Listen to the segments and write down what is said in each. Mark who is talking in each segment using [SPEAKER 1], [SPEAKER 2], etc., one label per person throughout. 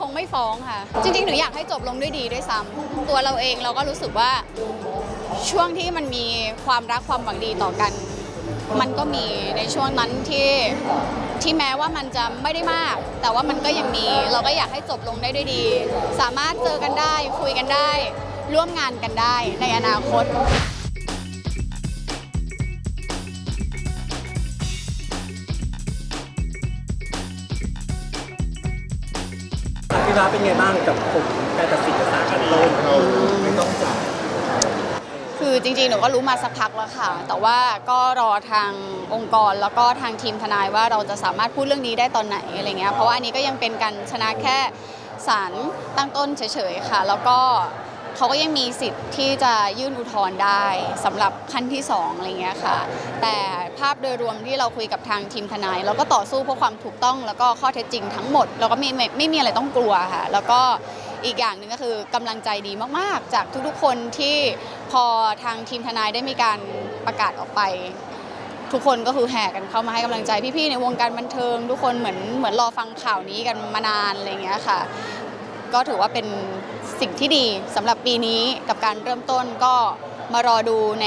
[SPEAKER 1] คงไม่ฟ้องค่ะ จริงๆ หนูอยากให้จบลงด้วยดีด้วยซ้ำตัวเราเองเราก็รู้สึกว่าช่วงที่มันมีความรักความหวังดีต่อกัน มันก็มีในช่วงนั้นที่ที่แม้ว่ามันจะไม่ได้มาก แต่ว่ามันก็ยังมี เราก็อยากให้จบลงได้ด้วยดี สามารถเจอกันได้คุยกันได้ ร่วมงานกันได้ในอนาคต
[SPEAKER 2] พี่ฟ้าเป็นไงบ้างกับผมการตัดสินจากศาลชั้นต้นเราไม่ต้องจ่าย
[SPEAKER 1] คือจริงๆ หนูก็รู้มาสักพักแล้วค่ะ แต่ว่าก็รอทางองค์กรแล้วก็ทางทีมทนายว่าเราจะสามารถพูดเรื่องนี้ได้ตอนไหนอะไรเงี้ย เพราะว่าอันนี้ก็ยังเป็นการชนะแค่ศาลตั้งต้นเฉยๆค่ะ แล้วก็ เขาก็ยังมีสิทธิ์ที่จะยื่นอุทธรณ์ได้สำหรับขั้นที่สองอะไรเงี้ยค่ะ แต่ภาพโดยรวมที่เราคุยกับทางทีมทนายเราก็ต่อสู้เพื่อความถูกต้องแล้วก็ข้อเท็จจริงทั้งหมด เราก็ไม่ไม่ไม่มีอะไรต้องกลัวค่ะ แล้วก็อีกอย่างหนึ่งก็คือกำลังใจดีมากๆ จากทุกๆคนที่พอทางทีมทนายได้มีการประกาศออกไป ทุกคนก็คือแห่กันเข้ามาให้กำลังใจพี่ๆในวงการบันเทิง ทุกคนเหมือนเหมือนรอฟังข่าวนี้กันมานานอะไรเงี้ยค่ะ ก็ถือว่าเป็น สิ่งที่ดีสำหรับปีนี้กับการเริ่มต้นก็มารอดูใน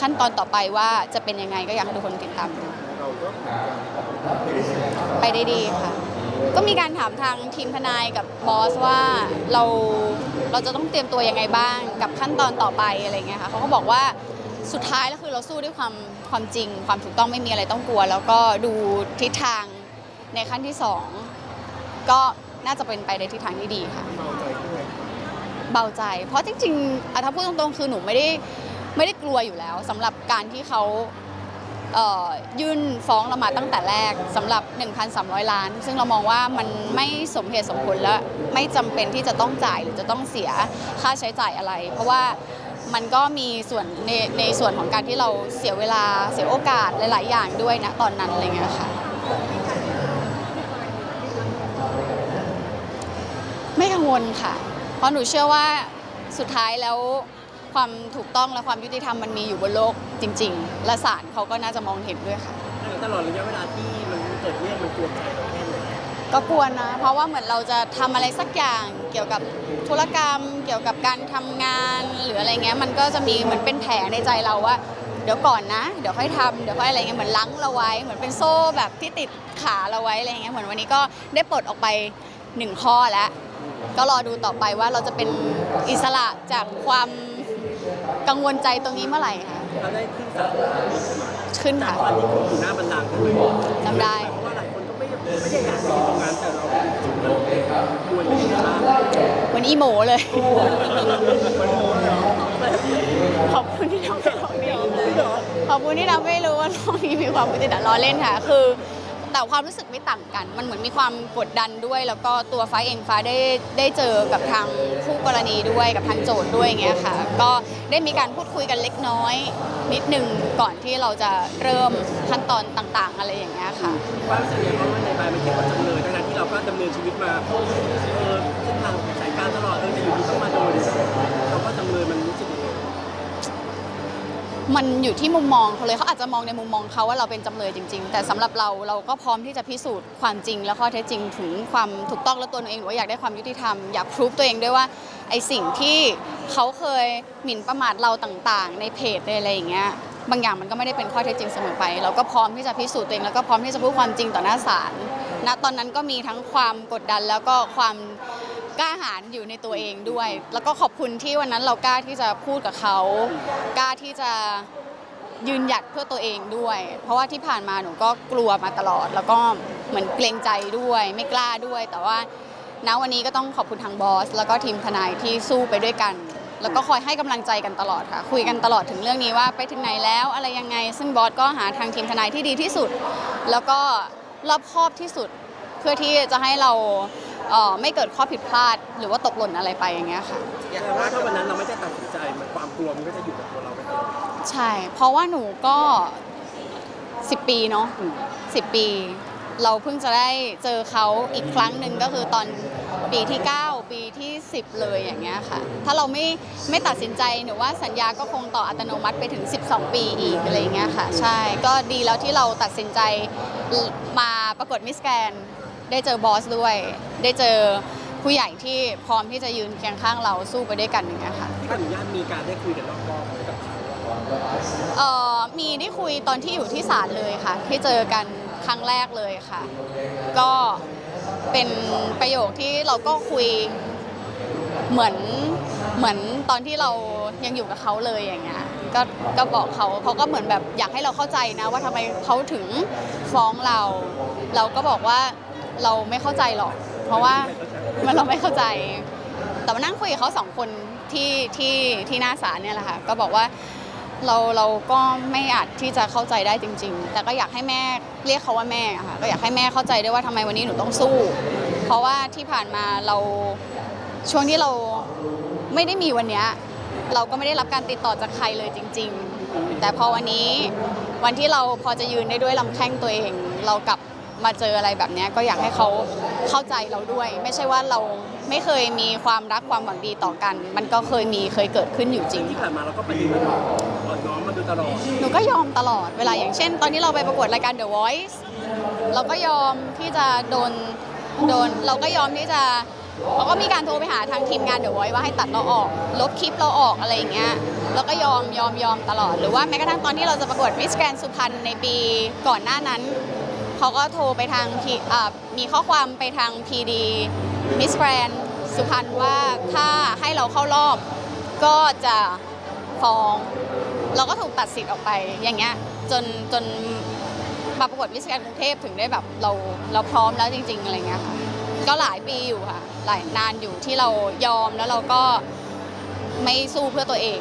[SPEAKER 1] ขั้นตอนต่อไปว่าจะเป็นยังไงก็อยากให้ทุกคนติดตามดูไปได้ดีค่ะ ก็มีการถามทางทีมทนายกับบอสว่าเราเราจะต้องเตรียมตัวยังไงบ้างกับขั้นตอนต่อไปอะไรเงี้ยค่ะเขาก็บอกว่าสุดท้ายแล้วคือเราสู้ด้วยความความจริง ความถูกต้องไม่มีอะไรต้องกลัว แล้วก็ดูทิศทางในขั้นที่สองก็น่าจะเป็นไปในทิศทางที่ดีค่ะ
[SPEAKER 3] เบาใจขึ้นไหม
[SPEAKER 1] เบาใจ เพราะจริงๆอะถ้าพูดตรงๆ คือหนูไม่ได้ไม่ได้กลัวอยู่แล้วสำหรับการที่เขาเยื่นฟ้องเรามาตั้งแต่แรกสำหรับ 1,300 ล้าน ซึ่งเรามองว่ามันไม่สมเหตุสมผลและไม่จำเป็นที่จะต้องจ่ายหรือจะต้องเสียค่าใช้จ่ายอะไร เพราะว่ามันก็มีส่วนในในส่วนของการที่เราเสียเวลาเสียโอกาสหลาย ๆ อย่างด้วยนะตอนนั้นอะไรเงี้ยค่ะไม่กังวลค่ะ เพราะหนูเชื่อว่าสุดท้ายแล้วความถูกต้องและความยุติธรรมมันมีอยู่บนโลกจริง ๆ และศาลเขาก็น่าจะมองเห็นด้วยค่ะ
[SPEAKER 2] ตลอดระยะเวลาที่มันเกิดเรื่องมันกวนใจเราแค่ไหน
[SPEAKER 1] ก็กลัวนะ เพราะว่าเหมือนเราจะทำอะไรสักอย่างเกี่ยวกับธุรกรรม เกี่ยวกับการทำงานหรืออะไรเงี้ยมันก็จะมีเหมือนเป็นแผลในใจเราว่า เดี๋ยวก่อนนะ เดี๋ยวค่อยทำเดี๋ยวค่อยอะไรเงี้ยเหมือนลังเราไว้ เหมือนเป็นโซ่แบบที่ติดขาเราไว้อะไรเงี้ยเหมือนวันนี้ก็ได้ปลดออกไปหนึ่งข้อแล้ว ก็รอดูต่อไปว่าเราจะเป็นอิสระจากความกังวลใจตรงนี้เมื่อไหร่ค่ะ
[SPEAKER 2] เราได้ขึ้นศาล
[SPEAKER 1] ขึ้น
[SPEAKER 2] จาก
[SPEAKER 1] ค่ะ
[SPEAKER 2] วันที่ผมอยู่หน้าบันลังก์ด้วย
[SPEAKER 1] จำได้
[SPEAKER 2] เพราะว่าหลายคนก็ไม่ได้ไม่ได้อยากอยู่ตรงนั้นแต่เราจุดนั้นกวนอยู่บ้าง
[SPEAKER 1] วันอีโมเลย
[SPEAKER 3] มันโมเนาะ
[SPEAKER 1] ขอบคุณที่ทำให้เราไม่รู้ขอบคุณที่ทำให้รู้ว่าโลกนี้มีความยุติธรรมล้อเล่นค่ะ คือ แต่ความรู้สึกไม่ต่างกัน มันเหมือนมีความกดดันด้วย แล้วก็ตัวฟ้าเองฟ้าได้ได้เจอกับทางคู่กรณีด้วยกับทางโจทย์ด้วยอย่างเงี้ยค่ะ ก็ได้มีการพูดคุยกันเล็กน้อยนิดหนึ่งก่อนที่เราจะเริ่มขั้นตอนต่างๆ อะไรอย่างเงี้ยค่ะ ค
[SPEAKER 2] ว่ารู้สึกยังไงเพราะว่าในใบมันเขียนว่าจำเลยทั้งนั้นที่เราก็ดำเนินชีวิตมาเออเส้นทางสายการตลอดเออจะอยู่ที่ต้องมาโดน มัน
[SPEAKER 1] อยู่ที่มุมมองเขาเลยเขาอาจจะมองในมุมมองเขาว่าเราเป็นจำเลยจริง ๆ แต่สำหรับเราเราก็พร้อมที่จะพิสูจน์ความจริง และข้อเท็จจริงถึงความถูกต้องและตัวเองหนูว่าอยากได้ความยุติธรรมอยากพรูฟตัวเองด้วยว่าไอสิ่งที่เขาเคยหมิ่นประมาทเราต่างๆ ในเพจในอะไรอย่างเงี้ยบางอย่างมันก็ไม่ได้เป็นข้อเท็จจริงเสมอไป เราก็พร้อมที่จะพิสูจน์ตัวเองแล้วก็พร้อมที่จะพูดความจริงต่อหน้าศาลณตอนนั้นก็มีทั้งความกดดันแล้วก็ความ กล้าหาญอยู่ในตัวเองด้วย แล้วก็ขอบคุณที่วันนั้นเรากล้าที่จะพูดกับเขากล้าที่จะยืนหยัดเพื่อตัวเองด้วย เพราะว่าที่ผ่านมาหนูก็กลัวมาตลอด แล้วก็เหมือนเกรงใจด้วย ไม่กล้าด้วย แต่ว่าณวันนี้ก็ต้องขอบคุณทางบอส แล้วก็ทีมทนายที่สู้ไปด้วยกัน แล้วก็คอยให้กำลังใจกันตลอดค่ะ คุยกันตลอดถึงเรื่องนี้ว่าไปถึงไหนแล้วอะไรยังไง ซึ่งบอสก็หาทางทีมทนายที่ดีที่สุด แล้วก็รอบคอบที่สุด เพื่อที่จะให้เรา เอ่อไม่เกิดข้อผิดพลาดหรือว่าตกหล่นอะไรไปอย่างเงี้ยค่ะ
[SPEAKER 2] แต่ว่าถ้าวันนั้นเราไม่ได้ตัดสินใจมันความกลัวมันก็จะอยู่กับตัวเราไปตลอด
[SPEAKER 1] ใช่ เพราะว่าหนูก็ 10 ปีเนาะสิปี เราเพิ่งจะได้เจอเขาอีกครั้งหนึ่งก็คือตอนปีที่ 9 ปีที่ 10 เลยอย่างเงี้ยค่ะ ถ้าเราไม่ไม่ตัดสินใจหนูว่าสัญญาก็คงต่ออัตโนมัติไปถึง 12 ปีอีกอะไรอย่างเงี้ยค่ะ ใช่ก็ดีแล้วที่เราตัดสินใจมาประกวดมิสแกรนด์ได้เจอบอสด้วย ได้เจอผู้ใหญ่ที่พร้อมที่จะยืนเคียงข้างเราสู้ไปด้วยกันอย่างเงี้ยค่ะ
[SPEAKER 2] ที่ขออนุญาตมีการได้คุยกันนอกรอบกับเขา
[SPEAKER 1] เอ่อมีได้คุยตอนที่อยู่ที่ศาลเลยค่ะ ที่เจอกันครั้งแรกเลยค่ะ ก็เป็นประโยคที่เราก็คุยเหมือนเหมือนตอนที่เรายังอยู่กับเขาเลยอย่างเงี้ยก็ก็บอกเขาเขาก็เหมือนแบบอยากให้เราเข้าใจนะ ว่าทำไมเขาถึงฟ้องเรา เราก็บอกว่าเราไม่เข้าใจหรอก เพราะว่ามันเราไม่เข้าใจ แต่มานั่งคุยกับเขาสองคนที่ที่ที่หน้าศาลเนี่ยแหละค่ะก็บอกว่าเราเราก็ไม่อาจที่จะเข้าใจได้จริง ๆ แต่ก็อยากให้แม่เรียกเขาว่าแม่ค่ะก็อยากให้แม่เข้าใจด้วยว่าทำไมวันนี้หนูต้องสู้ เพราะว่าที่ผ่านมาเราช่วงที่เราไม่ได้มีวันเนี้ยเราก็ไม่ได้รับการติดต่อจากใครเลยจริง ๆ แต่พอวันนี้วันที่เราพอจะยืนได้ด้วยลำแข้งตัวเอง เรากลับ มาเจออะไรแบบเนี้ยก็อยากให้เขาเข้าใจเราด้วย ไม่ใช่ว่าเราไม่เคยมีความรักความหวังดีต่อกัน มันก็เคยมีเคยเกิดขึ้นอยู่จริง
[SPEAKER 2] ที่ผ่านมาเราก็ปฏิบัติอ่อนน้อมมาโดยตลอด
[SPEAKER 1] หนูก็ยอมตลอดเวลาอย่างเช่น ตอนที่เราไปประกวดรายการ The Voice เราก็ยอมที่จะโดนโดนเราก็ยอมที่จะเราก็มีการโทรไปหาทางทีมงาน The Voice ว่าให้ตัดเราออก ลบคลิปเราออกอะไรอย่างเงี้ยเราก็ยอมยอมยอมตลอด หรือว่าแม้กระทั่งตอนที่เราจะประกวด Miss Grand สุพรรณในปีก่อนหน้านั้น เขาก็โทรไปทาง P- อ่ามีข้อความไปทาง PD Miss Grand สุพรรณว่าถ้าให้เราเข้ารอบก็จะฟ้อง เราก็ถูกตัดสิทธิ์ออกไปอย่างเงี้ยจนจนมาประกวดมิสแกรนกรุงเทพถึงได้แบบเราเราพร้อมแล้วจริง ๆ อะไรเงี้ยค่ะก็หลายปีอยู่ค่ะ หลายนานอยู่ที่เรายอมแล้วเราก็ไม่สู้เพื่อตัวเอง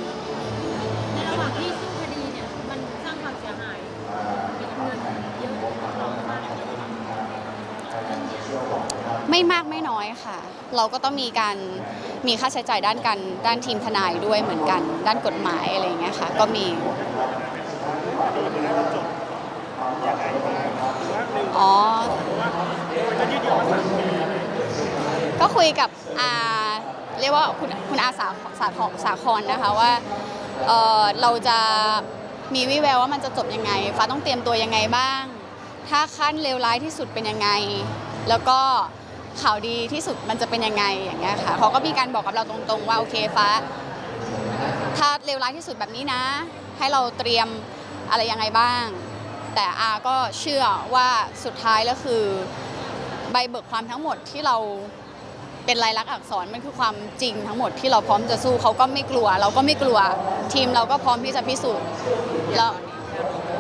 [SPEAKER 1] ไม่มากไม่น้อยค่ะ เราก็ต้องมีการมีค่าใช้จ่ายด้านการด้านทีมทนายด้วยเหมือนกัน ด้านกฎหมายอะไรอย่างเงี้ยค่ะ ก็มีอ๋อก็คุยกับอาเรียกว่าคุณคุณอาสาสาสาครนะคะว่าเเราจะมีวิแววว่ามันจะจบยังไง ฟ้าต้องเตรียมตัวยังไงบ้าง ถ้าขั้นเลวร้ายที่สุดเป็นยังไง แล้วก็ ข่าวดีที่สุดมันจะเป็นยังไงอย่างเงี้ยค่ะเขาก็มีการบอกกับเราตรงๆว่าโอเคฟ้า ถ้าเลวร้ายที่สุดแบบนี้นะ ให้เราเตรียมอะไรยังไงบ้าง แต่อาก็เชื่อว่าสุดท้ายแล้วคือใบเบิกความทั้งหมดที่เราเป็นลายลักษณ์อักษรมันคือความจริงทั้งหมดที่เราพร้อมจะสู้เขาก็ไม่กลัว เราก็ไม่กลัวทีมเราก็พร้อมที่จะพิสูจน์แล้ว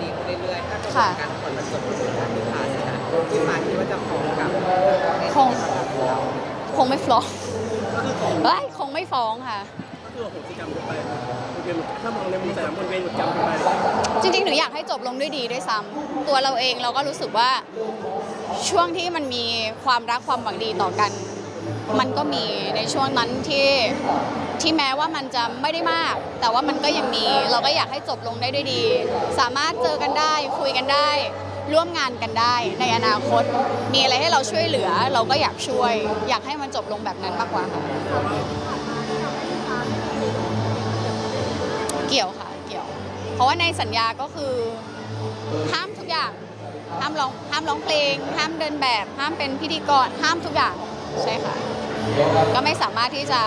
[SPEAKER 4] ดีเรื่อยๆถ้าเกิด
[SPEAKER 1] ค่ะ
[SPEAKER 4] การผลมันจบด้วยการพิพากษา ที่มาคิดว่าจะฟ้องกับ
[SPEAKER 1] คงคงไม่ฟ้องเฮ้ยคงไม่ฟ้องค่ะ
[SPEAKER 2] ก็คือโหสิกรรมกันไปวนเวียนถ้ามองในมุมแต่วนเวียนกรรมกันไป
[SPEAKER 1] จริงๆหนูอยากให้จบลงด้วยดีด้วยซ้ำตัวเราเองเราก็รู้สึกว่าช่วงที่มันมีความรักความหวังดีต่อกัน มันก็มีในช่วงนั้นที่ที่แม้ว่ามันจะไม่ได้มาก แต่ว่ามันก็ยังมี เราก็อยากให้จบลงได้ด้วยดี สามารถเจอกันได้คุยกันได้ ร่วมงานกันได้ ในอนาคต มีอะไรให้เราช่วยเหลือ เราก็อยากช่วย อยากให้มันจบลงแบบนั้นมากกว่าค่ะเกี่ยวค่ะเกี่ยว เพราะว่าในสัญญาก็คือ ห้ามทุกอย่าง ห้ามร้องห้ามร้องเพลง ห้ามเดินแบบ ห้ามเป็นพิธีกรห้ามทุกอย่างใช่ค่ะ ก็ไม่สามารถที่จะ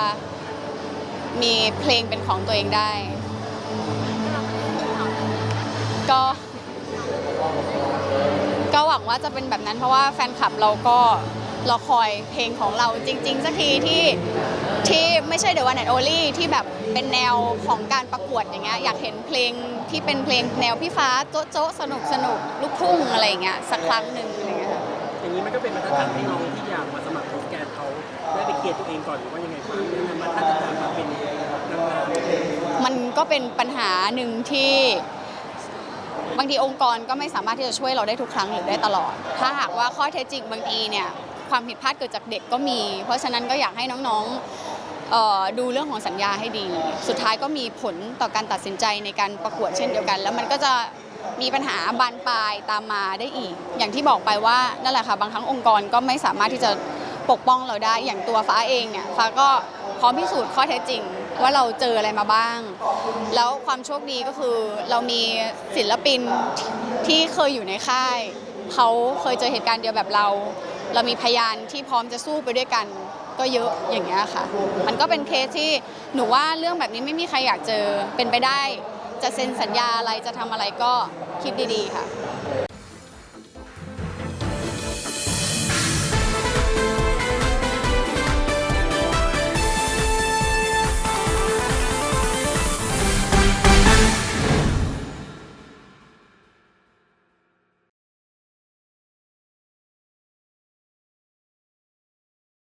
[SPEAKER 1] มีเพลงเป็นของตัวเองได้ ก็ ก็หวังว่าจะเป็นแบบนั้นเพราะว่าแฟนคลับเราก็รอคอยเพลงของเราจริง ๆ สักทีที่ที่ไม่ใช่ The One and Only ที่แบบเป็นแนวของการประกวดอย่างเงี้ยอยากเห็นเพลงที่เป็นเพลงแนวพี่ฟ้าโจ๊ะโจ๊ะสนุกสนุกลูกทุ่งอะไรอย่างเงี้ยสักครั้งหนึ่งอะไรเงี้ยค่ะ
[SPEAKER 2] อย่างนี้มันก็เป็นมาตรฐานให้น้องที่อยากมาสมัครมิสแกรนเขาได้ไปเคลียร์ตัวเองก่อนหรือว่ายังไงบ้างยังไงมาถ้าจะมาเป็นนางงาม
[SPEAKER 1] มันก็เป็นปัญหาหนึ่งที่ บางทีองค์กรก็ไม่สามารถที่จะช่วยเราได้ทุกครั้งหรือได้ตลอด ถ้าหากว่าข้อเท็จจริงบางทีเนี่ยความผิดพลาดเกิดจากเด็กก็มี เพราะฉะนั้นก็อยากให้น้องๆดูเรื่องของสัญญาให้ดี สุดท้ายก็มีผลต่อการตัดสินใจในการประกวดเช่นเดียวกัน แล้วมันก็จะมีปัญหาบานปลายตามมาได้อีก อย่างที่บอกไปว่านั่นแหละค่ะบางครั้งองค์กรก็ไม่สามารถที่จะปกป้องเราได้อย่างตัวฟ้าเองเนี่ยฟ้าก็พร้อมพิสูจน์ข้อเท็จจริง ว่าเราเจออะไรมาบ้าง แล้วความโชคดีก็คือเรามีศิลปินที่เคยอยู่ในค่าย เขาเคยเจอเหตุการณ์เดียวแบบเรา เรามีพยานที่พร้อมจะสู้ไปด้วยกันก็เยอะอย่างเงี้ยค่ะ มันก็เป็นเคสที่หนูว่าเรื่องแบบนี้ไม่มีใครอยากเจอเป็นไปได้ จะเซ็นสัญญาอะไรจะทำอะไรก็คิดดีๆค่ะ